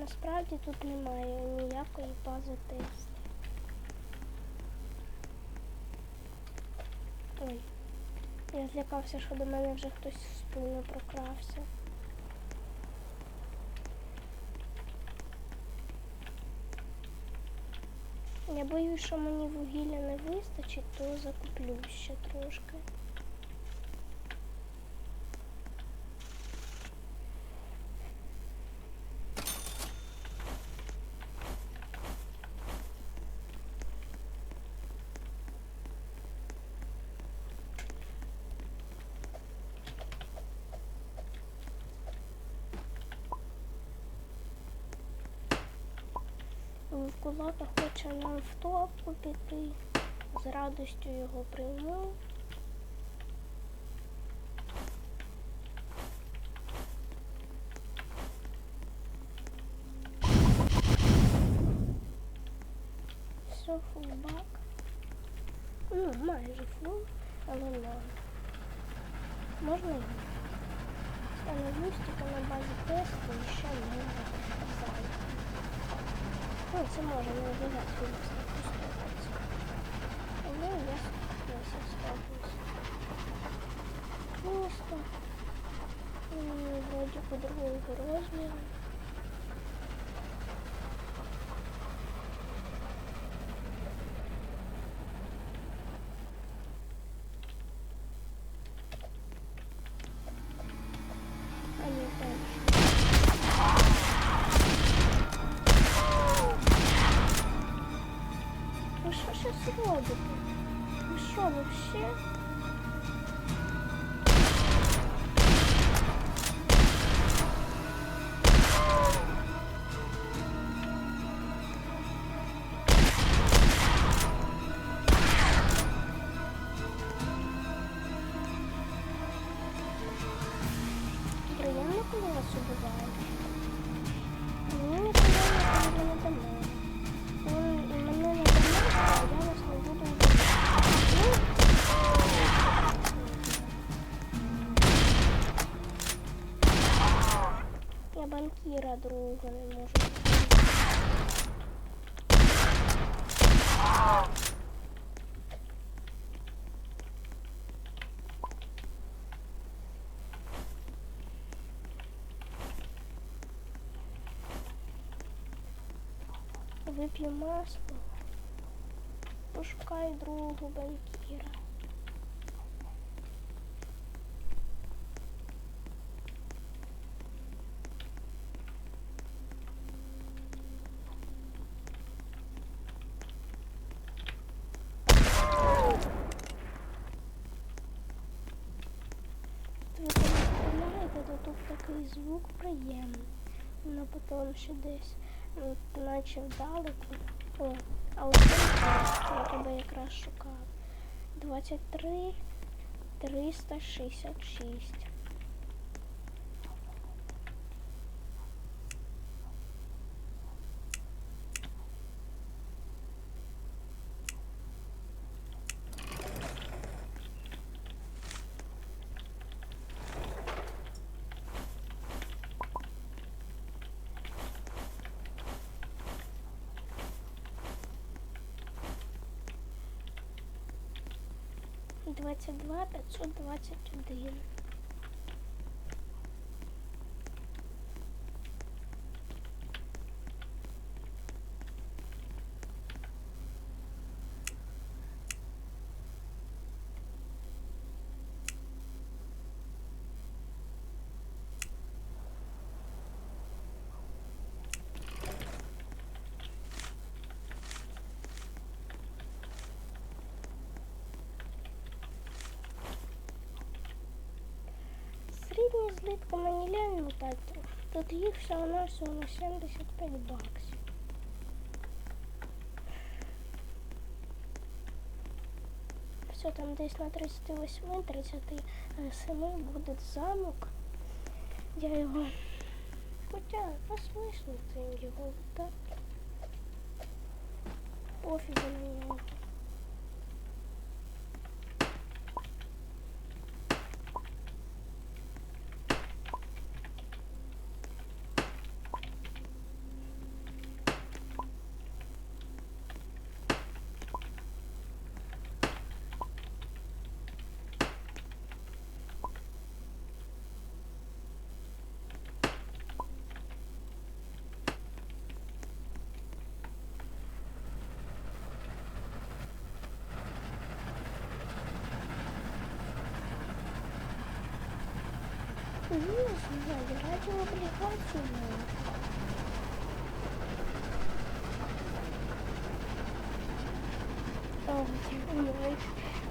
насправді тут немає ніякої бази Тесли. Ой. Я злякався, що до мене вже хтось в спину прокрався. Я боюсь, що мені вугілля не вистачить, то закуплю ще трошки. Кулата хоче нам в топку піти. З радістю його прийму. Все, фулбак. Ну, майже фул, але мало. Можна його? Становлюсь тільки на базі тесту це може не обов'язково фільм пустуватися. Ну, я сподіваюся, ставлюсь. Просто. м, Вроді по другому розміру. Банкіра друга не можу. Вип'ю масло. Пошукаю другого банкіра. Стріляєте, то тут такий звук приємний. Ну потім ще десь м, наче вдалеку. О, а ось я тебе якраз шукав. 23 366. 22 521. злитку мені лень лутати. Тут їх всього на 75 баксів. Все, там десь на 38-37 буде замок. Я його... Хоча послышно його, так? Пофігу на нього. Ой,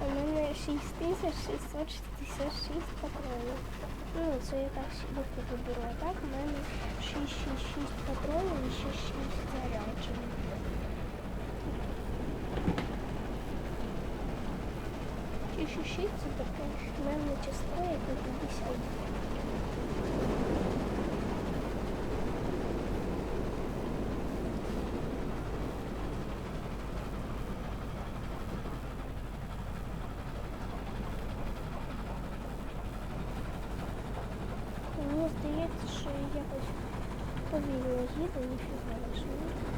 У мене 6666 патронів. Ну, це я так собі виберу. А так у мене 666 патронів і 66 заряджень. Чи 66 це таке мене часто як і 50. Мені здається, що я якось повільно їду, ніфіга не швидко.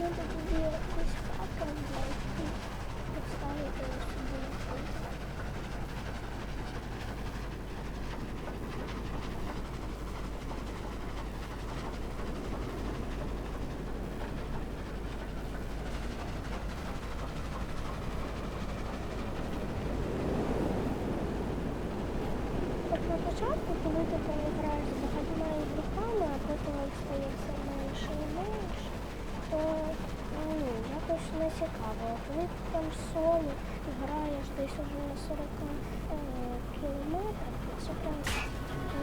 Надо буде якось хату знайти, поставити собі на фото. Так на початку, коли ти там граєш з багатьма ігроками, а потім їх стає все менше і менше, то ну, якось не цікаво. Коли ти там соло граєш десь уже на 40 е, кілометрах, це прям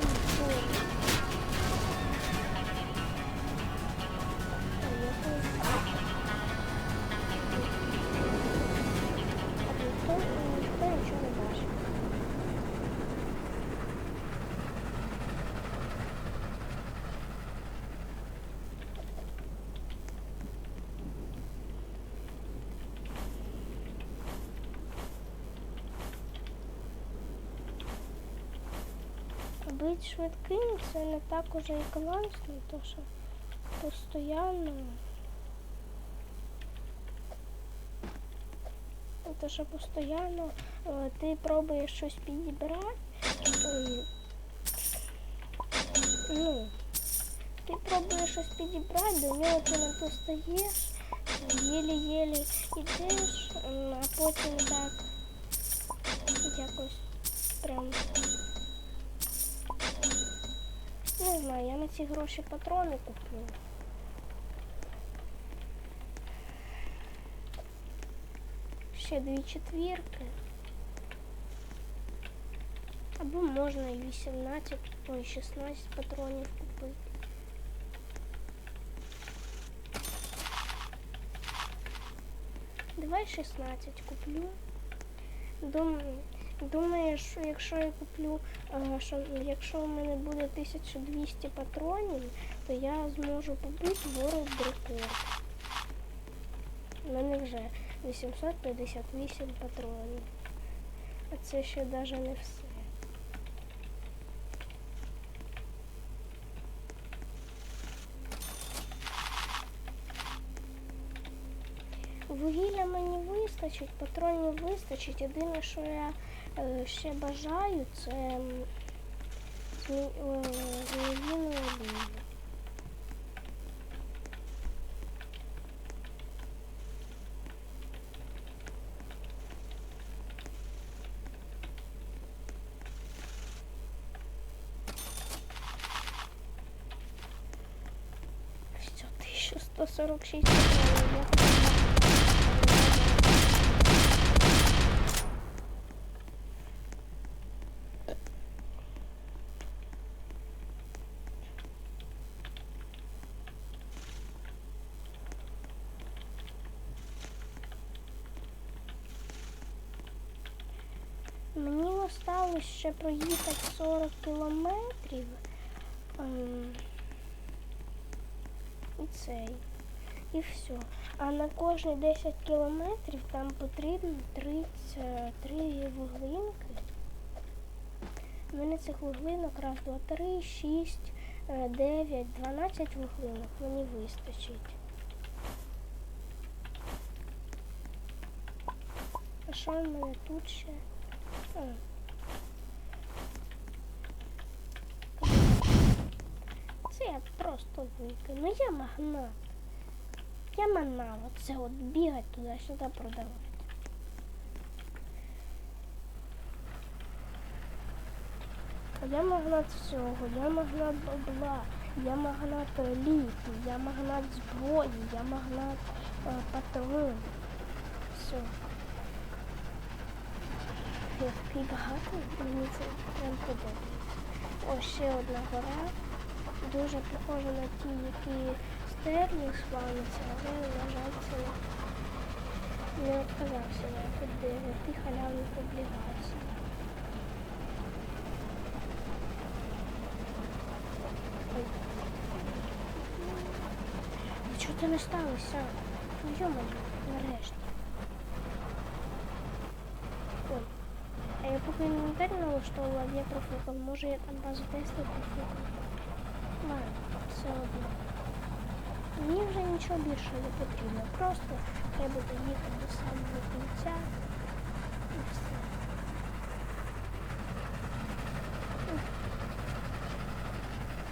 ну, Бути швидким це не так уже і класно, то що постійно. То що постійно е, ти пробуєш щось підібрати. Ну, ти пробуєш щось підібрати, до нього ти не достаєш, єлі-єлі йдеш, а потім так якось прям. знаю, я на ці гроші патрони куплю. Ще дві четвірки. Або можна і 18, ой, 16 патронів купити. Давай 16 куплю. Думаю, Думаю, що якщо я куплю, е, що якщо у мене буде 1200 патронів, то я зможу побити World Record. У мене вже 858 патронів. А це ще навіть не все. Вугілля мені вистачить, патронів вистачить. Єдине, що я ще бажаю, це м, змі- е, зміїну олію. Все, 1146. Я Мені осталось ще проїхати 40 кілометрів. Ем, І цей. І все. А на кожні 10 кілометрів там потрібно 33 вуглинки. У мене цих вуглинок раз, два, три, шість, е, дев'ять, дванадцять вуглинок мені вистачить. А що в мене тут ще? Це я просто викину. Я магнат. Я манав. Оце от бігать туди-сюди продавати. Я магнат всього, я магнат бабла, я магнат ліки, я магнат зброї, я магнат е, патрон. Все. Такий багатий, мені це прям подобається. Ось ще одна гора. Дуже похожа на ті, які стерлі славляться, але, на жаль, це не відказався я ті халявних облігацій. Ой. Ну, Чого ти не сталося? Ну, йомаю, нарешті. Ой. А я поки інвентарь налаштовувала, я профукав. Може я там базу тесту профукав. Ладно, все одно. Мені вже нічого більше не потрібно. Просто треба доїхати до самого кінця